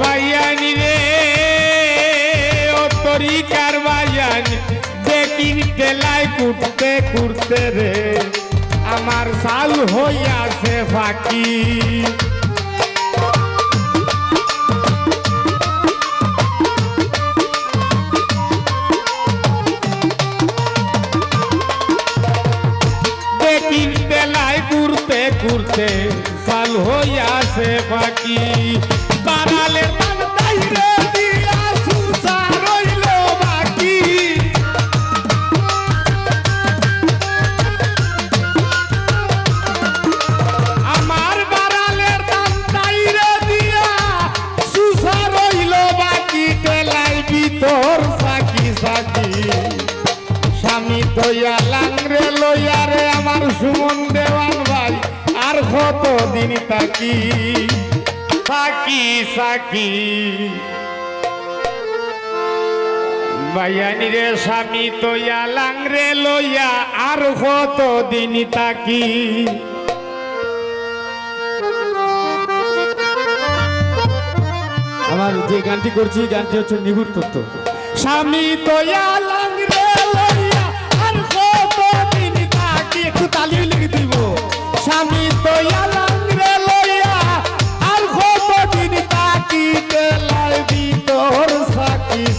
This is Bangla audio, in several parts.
বাইয়ানি রে ও তরিকার বাইয়ানি দেখিন কুটতে কুটতে রে আমার সাল হইয়াছে ফাঁকি। দিন তাকি সাকি সাকি বাইয়ানি রে স্বামী তৈয়া লাংরে লইয়া আর কত দিন তাকি আমার যে গানটি করছি গানটি হচ্ছে নিগুর তত্ত্ব। স্বামী তৈয়া লাংরে লইয়া আর কত দিন তাকি একটু তালি লিখে দিব। স্বামী তৈয়া লাংরে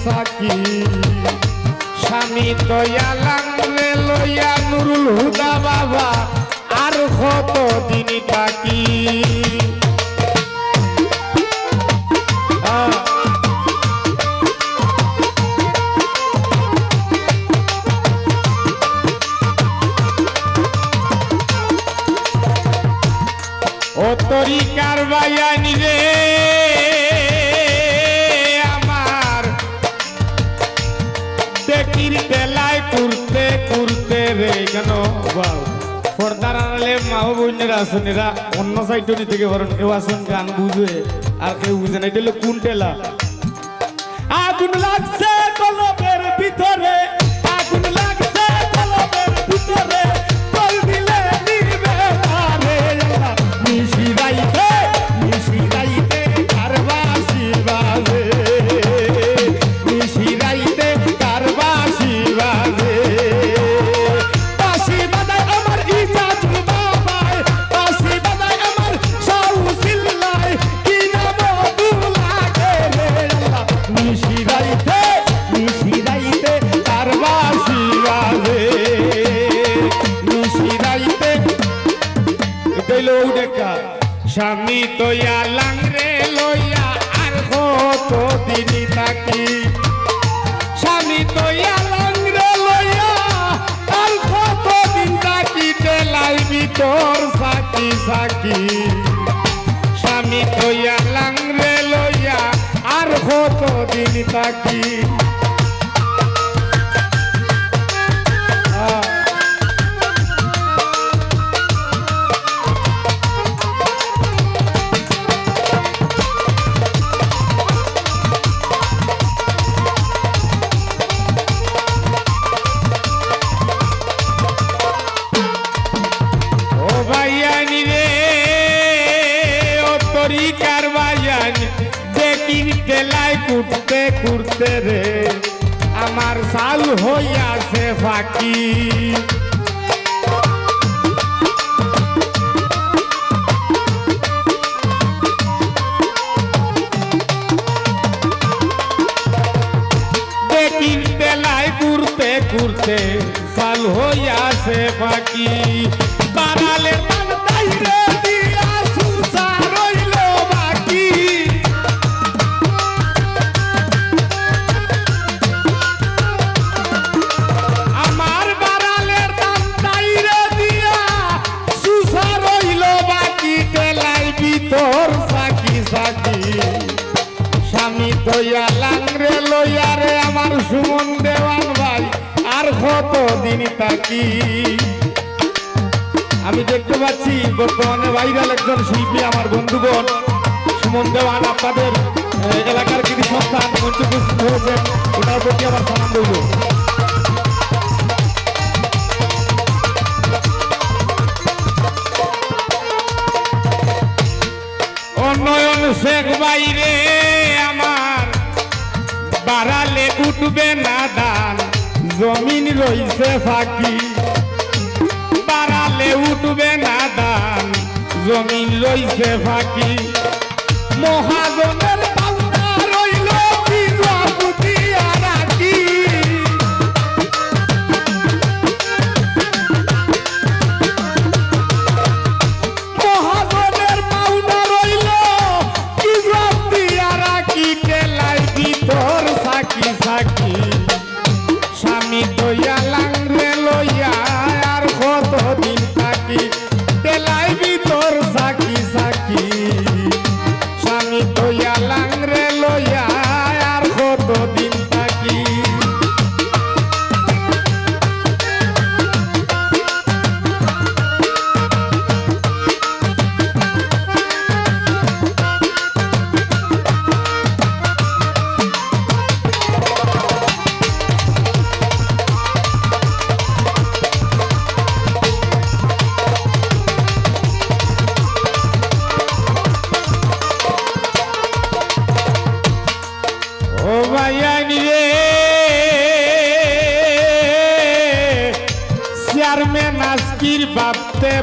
সাকি। স্বামী লাংরে লইয়া নুরুল হুদা বাবা আর কত দিন তাকি বেলায় করতে করতে রে কেন? বাউ। পর্দার আড়ালে মা বোনেরা আছেন এরা। অন্য সাইডে থেকে বরং কেউ আসুন গান বুঝে, আর কেউ বুঝে না। এটা হলো কোন টেলা আগুন লাগছে কলবের স্বামী তৈয়া লাংরে লইয়া আর কত দিনই তাকি স্বামী তৈয়া লাংরে লইয়া আর কত দিন তাকি তেলাই ভিতর সাকি সাকি স্বামী তৈয়া লাংরে লইয়া আর কত দিন তাকি তরিকার ভাইয়ানি দেখিন তেলাই কুটতে কুটতে রে, আমার সাল হইয়াছে ফাঁকি। ঘুরতে ঘুরতে সাল হইয়াছে ফাঁকি। বাড়ালে দিন তাকি আমি দেখতে পাচ্ছি বর্তমানে ভাইরাল একজন শিল্পী আমার বন্ধুগণ। সুমন দেওয়ান আপনাদের এলাকার কৃতি সন্তান মঞ্চে উপস্থিত হয়েছেন। ওনার প্রতি আমার রইল। ও নয়ন শেখ বাইরে বাড়ালে উঠবে না দান। জমিন রইছে ফাঁকি। বাড়ালে উঠবে না দান জমিন রইছে ফাঁকি। মহাজনের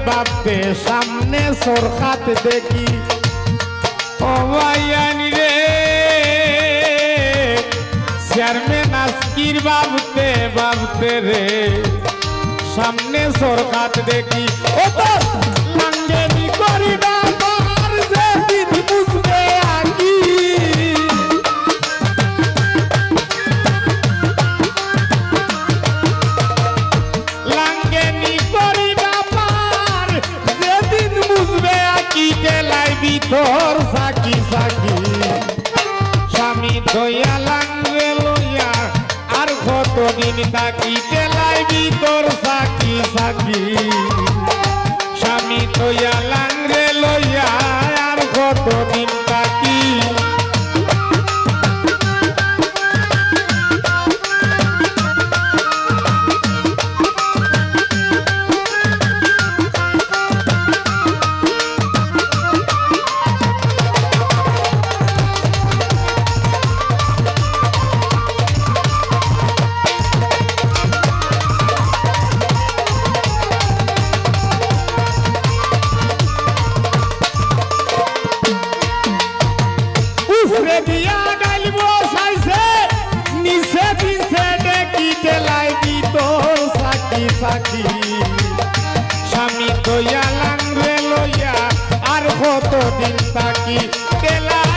ভাবতে সামনে সরখাত দেখি। ও ভাইয়ানি রে, চেয়ারম্যান আজকির ভাবতে ভাবতে রে। সামনে সরকাত দেখি। ও তো! ভিতর সাকি সাকি স্বামী দয়া লাঙ্গে লইয়া, আর কতদিন তাকি টেলাই তোর সাকি সাকি স্বামী দয়া লাঙ্গে লইয়া, আর কতদিন তাকি উফরে দিয়া ডাইল বসাইছে নিচে দিছে ডেকি টেলাই ভিতর সাকি সাকি। স্বামী দয়া লাংরে লইয়া আর কতদিন থাকি টেলাই